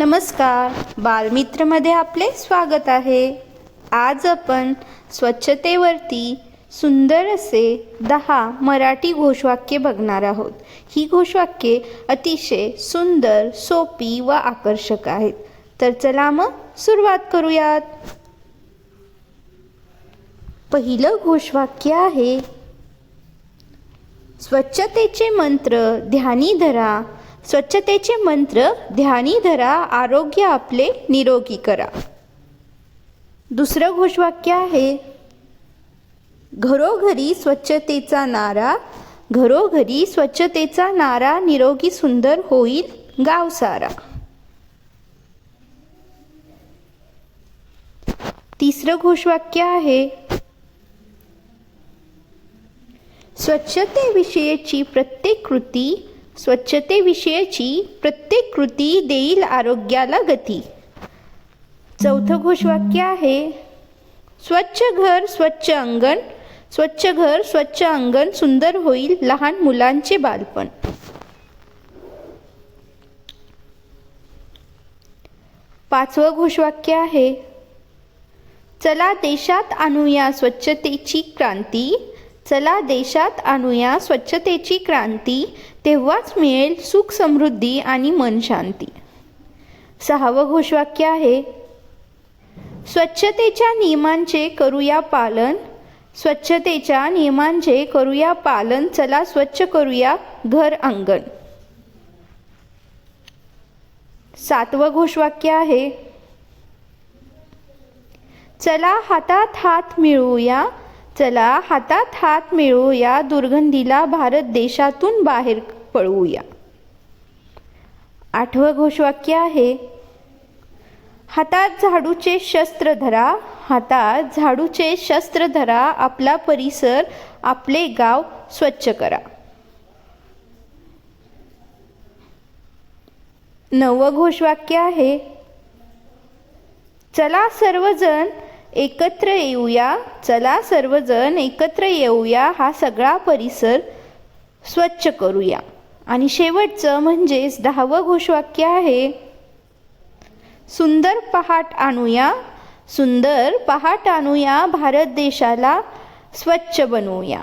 नमस्कार. बालमित्रमध्ये आपले स्वागत आहे. आज आपण स्वच्छतेवरती सुंदर असे दहा मराठी घोषवाक्य बघणार आहोत. ही घोषवाक्ये अतिशय सुंदर सोपी व आकर्षक आहेत. तर चला मग सुरुवात करूयात. पहिलं घोषवाक्य आहे स्वच्छतेचे मंत्र ध्यानी धरा स्वच्छतेचे मंत्र ध्यानी धरा आरोग्य आपले निरोगी करा. दुसरं घोषवाक्य आहे घरोघरी स्वच्छतेचा नारा घरोघरी स्वच्छतेचा नारा निरोगी सुंदर होईल गाव सारा. तिसरं घोषवाक्य आहे स्वच्छतेविषयीची प्रत्येक कृती स्वच्छतेविषयीची प्रत्येक कृती देईल आरोग्याला गती. चौथं घोषवाक्य आहे स्वच्छ घर स्वच्छ अंगण स्वच्छ घर स्वच्छ अंगण सुंदर होईल लहान मुलांचे बालपण. पाचवं घोषवाक्य आहे चला देशात आणूया स्वच्छतेची क्रांती चला देशात आणूया स्वच्छतेची क्रांती तेव्हाच मिळेल सुख समृद्धी आणि मन शांती. सहावं घोषवाक्य आहे. स्वच्छतेच्या नियमांचे करूया पालन स्वच्छतेच्या नियमांचे करूया पालन चला स्वच्छ करूया घर अंगण. सातवं घोषवाक्य आहे. चला हातात हात मिळवूया चला हातात हात मिळवूया दुर्गंधीला भारत देशातून बाहेर पळवूया. आठवं घोषवाक्य आहे हातात झाडूचे शस्त्र धरा हातात झाडूचे शस्त्र धरा आपला परिसर आपले गाव स्वच्छ करा. नवं घोषवाक्य आहे चला सर्वजण एकत्र येऊया. चला सर्वजण एकत्र येऊया. हा सगळा परिसर स्वच्छ करूया. आणि शेवटचं म्हणजेच दहावं घोषवाक्य आहे. सुंदर पहाट आणूया. सुंदर पहाट आणूया. भारत देशाला स्वच्छ बनवूया.